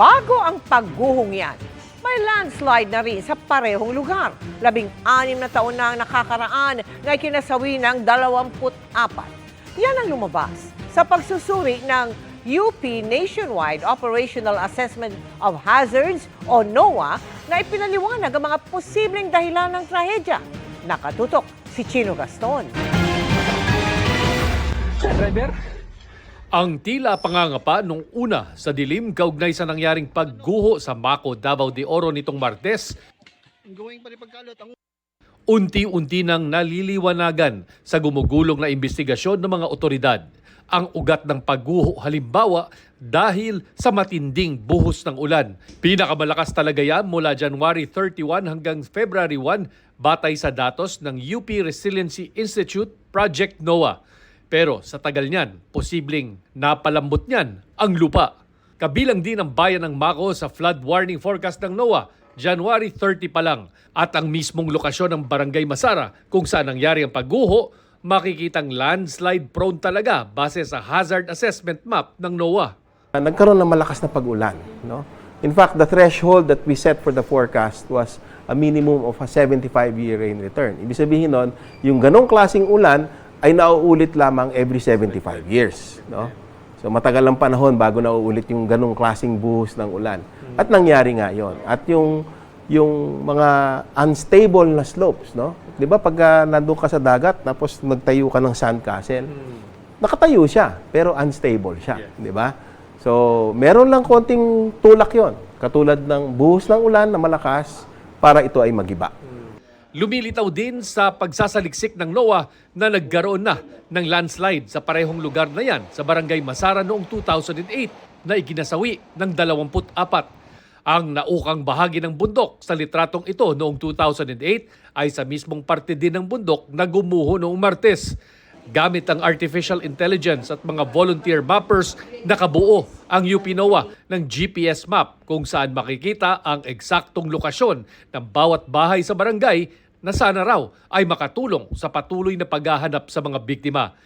Bago ang pagguhong yan, may landslide na rin sa parehong lugar. Labing-anim na taon na ang nakakaraan na kinasawi ng 24. Yan ang lumabas sa pagsusuri ng UP Nationwide Operational Assessment of Hazards o NOAA na ipinaliwanag ang mga posibleng dahilan ng trahedya. Nakatutok si Chino Gaston. Ang tila pangangapa nung una sa dilim kaugnay sa nangyaring pagguho sa Mako, Davao de Oro nitong Martes, unti-unti nang naliliwanagan sa gumugulong na investigasyon ng mga otoridad ang ugat ng pagguho halimbawa dahil sa matinding buhos ng ulan. Pinakamalakas talaga yan mula January 31 hanggang February 1 batay sa datos ng UP Resiliency Institute Project NOAA. Pero sa tagal niyan, posibleng napalambot niyan ang lupa. Kabilang din ang bayan ng Mako sa flood warning forecast ng NOAA, January 30 pa lang. At ang mismong lokasyon ng Barangay Masara kung saan nangyari ang pagguho, makikitang landslide prone talaga base sa hazard assessment map ng NOAA. Nagkaroon ng malakas na pag-ulan. No? In fact, the threshold that we set for the forecast was a minimum of a 75-year rain return. Ibig sabihin nun, yung ganong klasing ulan ay nauulit lamang every 75 years. No? So matagal ang panahon bago nauulit yung ganong klasing buhos ng ulan. At nangyari nga yon. At yung yung mga unstable na slopes, no? 'Di ba pag uh, nandun ka sa dagat tapos nagtayo ka ng sandcastle, nakatayo siya pero unstable siya, 'di ba? So, meron lang konting tulak 'yon, katulad ng buhos ng ulan na malakas para ito ay magiba. Lumilitaw din sa pagsasaliksik ng NOAA na nagkaroon na ng landslide sa parehong lugar na yan sa Barangay Masara noong 2008 na ikinasawi ng 24. Ang naukang bahagi ng bundok sa litratong ito noong 2008 ay sa mismong parte din ng bundok na gumuho noong Martes. Gamit ang artificial intelligence at mga volunteer mappers, nakabuo ang UP NOAA ng GPS map kung saan makikita ang eksaktong lokasyon ng bawat bahay sa barangay na sana raw ay makatulong sa patuloy na paghahanap sa mga biktima.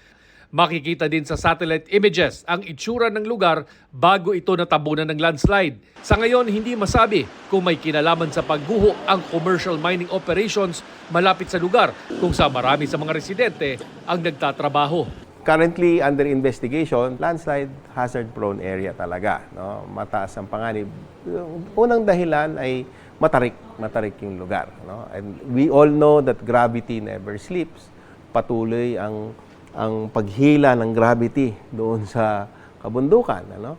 Makikita din sa satellite images ang itsura ng lugar bago ito natabunan ng landslide. Sa ngayon, hindi masabi kung may kinalaman sa pagguho ang commercial mining operations malapit sa lugar kung sa marami sa mga residente ang nagtatrabaho. Currently under investigation, landslide hazard prone area talaga, no? Mataas ang panganib. Unang dahilan ay matarik, matarik yung lugar, no? And we all know that gravity never sleeps. Patuloy ang ang paghila ng gravity doon sa kabundukan, ano?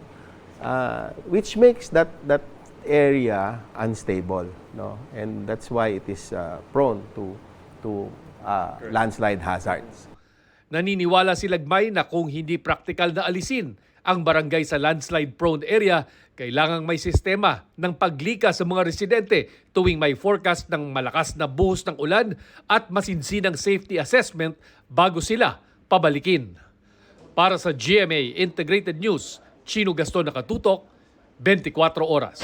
Ah, which makes that that area unstable, no? And that's why it is ah, prone to to ah, landslide hazards. Naniniwala si Lagmay na kung hindi praktikal na alisin ang barangay sa landslide-prone area, kailangang may sistema ng paglika sa mga residente tuwing may forecast ng malakas na buhos ng ulan at masinsinang safety assessment bago sila pabalikin. Para sa GMA Integrated News, Chino Gaston Nakatutok, 24 oras.